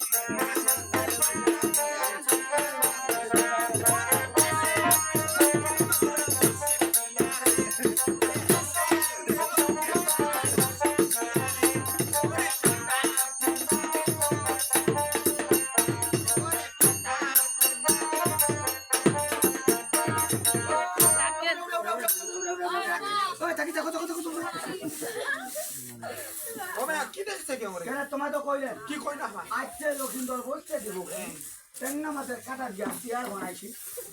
Thank you. তাকি দেখো দেখো দেখো। কি দেখছে কি আমরে কেন তোমায় তো কইলেন? কি কই না? আজকে লক্ষিন্দর বসতে দিব টেঙ্গা মাছের কাটা দিয়া চেয়ার বানাইছি।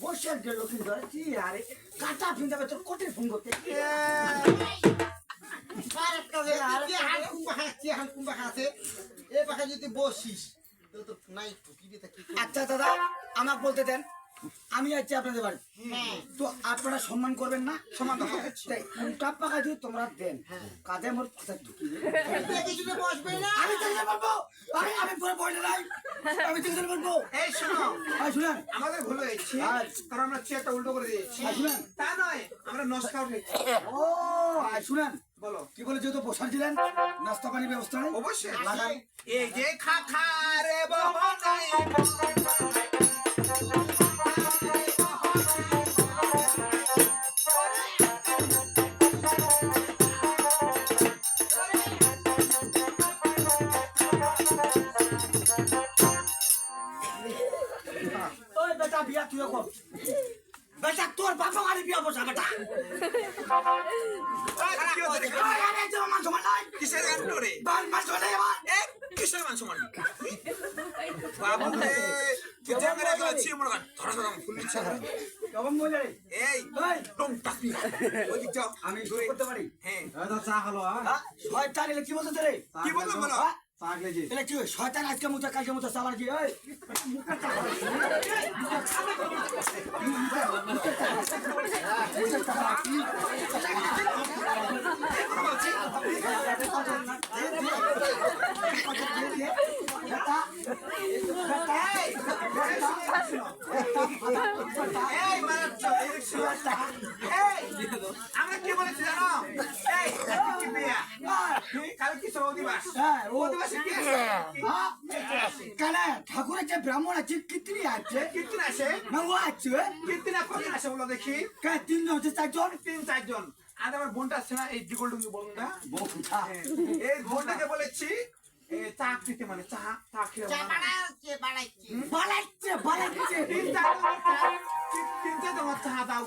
বসে যে লক্ষিন্দর চেয়ারে কাটা ফিন্দাবে তোর কোটে ফোন করতে? হাল কুম্বা খাচ্ছে খাচ্ছে? এ পাখা যদি বসিস তো তো নাই টুকি দিয়ে থাকি আচ্ছা দাদা আমাকে বলতে দেন। আমি আছি আপনাদের বাড়ি। তো আপনারা সম্মান করবেন না সম্মান উল্টা পাকা যদি তোমরা দেন। কাজে মোর কথা আমি চিনতে পারব আমি আমি পরে বইলে নাই আমি চিনতে পারব এই শোনো ভাই শুনেন। আমাদের ভুল হয়েছে কারণ আমরা চেয়ারটা উল্টো করে দিয়েছি। শুনেন। তা নয় আমরা নস্কাউট ও ভাই শুনেন। বলো। কি বলে যেহেতু বসার নাস্তা পানি ব্যবস্থা নেই। অবশ্যই। এই যে খা খা রে বহনাই বেটা বিয়া তুই কর বেটা তোর বাবা গাড়ি বিয়া বসা বেটা। মান কিসের গান রে মান আমার এ কিসের মান সমান বাবু রে তুই জায়গা রে গেছি মনে কর ধরা ধরা ফুল ইচ্ছা করে কেমন বলে এই টং টাকি ওই যাও আমি শুরু করতে পারি। হ্যাঁ। চা হলো হ্যাঁ? শয়তান এলে কি বলতে রে কি বলব বলো? চা কি শয়তান আজকে মুতে কালকে মুতে সাবার কি ওই। মুখে টাকা এই মারাচ্ছ এই শুয়াটা এই আমরা আছে ব্রাহ্মণ আছে কীর্তনী আছে কীর্তন আছে না ও আছে কীর্তন কজন আছে বলো দেখি কে তিনজন হচ্ছে চারজন তিন চারজন আর আমার বোনটা আছে না এই ডিগল ডুঙ্গি বোনটা এই বোনটাকে বলেছি চা খেতে মানে চা চা খেয়ে তিন চা তিন- চা দাও।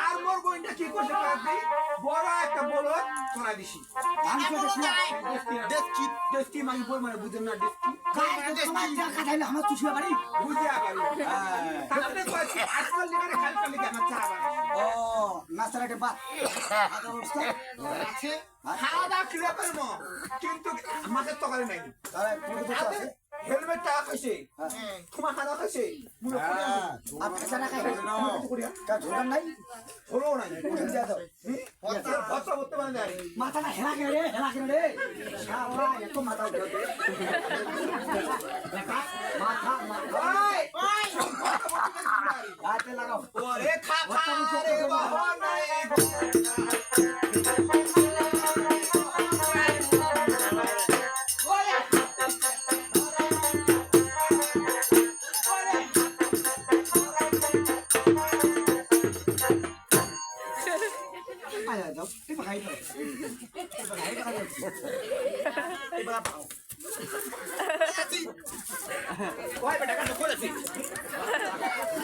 আর মোর বোনটা কি করতে পারবি বড় একটা বলদ করা দিছি। ডেস্কি ডেস্কি বই মানে বুঝেন না কাজ তো আমার তো শুয়া বাড়ি। বুঝিয়া পারি হ্যাঁ। তাহলে কইছি আজকাল লিগারে খালি খালি কেন চা বানাই ও নাস্তার বাদ। আদা অবস্থা। আছে খাওয়া দাওয়া খিদে পারব কিন্তু আমাকে তকারি নাই। তাহলে আছে। হেলমেট টাকা খাইছে। হ্যাঁ। তোমার খাওয়া খাইছে। মুলো আর খাসা না। খাই করিয়া তা ঝোলার নাই? হলো নাই। উঠে যা দাও ভরসা করতে পারে না। মাথাটা হেলা কেন রে? হেলা কেন রে? এত মাথা উঠে মাথা মাথা। লাগাও। খা খা রে বাবা। নাই আয়া দাও এবার খাই দাও এবার খাই দাও এবার পাও ওই বেটা কাটো করেছি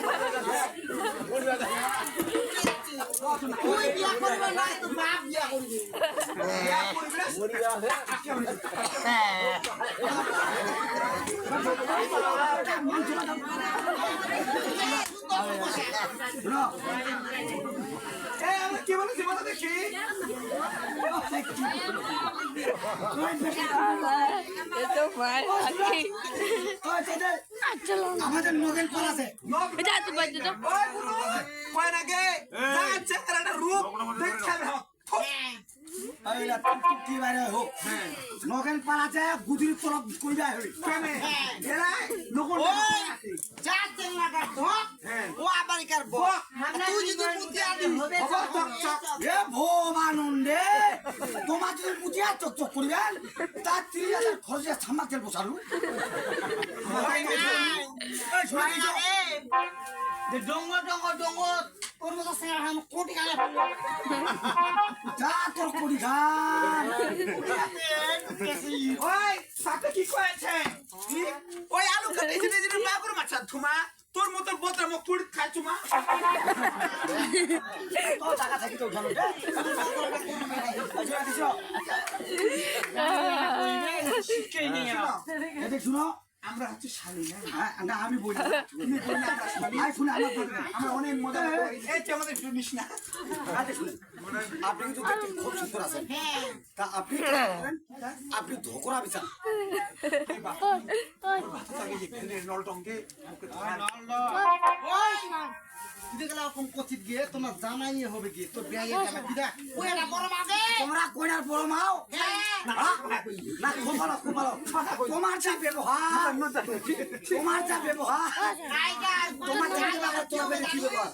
তুই বিয়া করবে না তো বাপ বিয়া করবে এই আমরা কি বলেছি বলো দেখি আমাদের নগেন পাল আছে রূপ দেখতে কি বাইরে হোক। নগেন পাল আছে গুদির তরফ কইবা হই? কেন এরা নকল যা তেল লাগা তো ও আবার কার তুই যদি মুতি আনি হবে। এ ভো তোমার যদি মুজিয়া চোখ চোখ করবেন তার তিরিশ হাজার খরচে থাম্বা তেল বসালু। ডঙ্গ ডঙ্গ। ওর মতো সিঙ্গার খান কোটি খানা যা তোর করি খান ওই সাথে কি কয়েছে ওই আলু কাটে এসে দিদি বাগুর মাছা থুমা তোর মতো বোতরা মুখ পুড়ি খাই চুমা তো টাকা থাকি তো উঠানো রে। এই শোনা কিছু? এদিকে শুনো আমরা হচ্ছে শালি না হ্যাঁ, আমি বলি তুমি বলি না, আমরা শুনি। আয় শুনে আমার বলবে আমরা অনেক মজা এই যে আমাদের শুনিস না। আচ্ছা আপনি কিন্তু দেখতে খুব সুন্দর আছেন। তা আপনি আপনি ধোকরা নলটঙ্গে গিয়ে তোমার জামাই হবে গিয়ে তোর বিয়ে তোমরা কইনার বড় মাও। তোমার যা ব্যবহার তোমার যা ব্যবহার তোমার যা ব্যবহার তোমার কি ব্যবহার।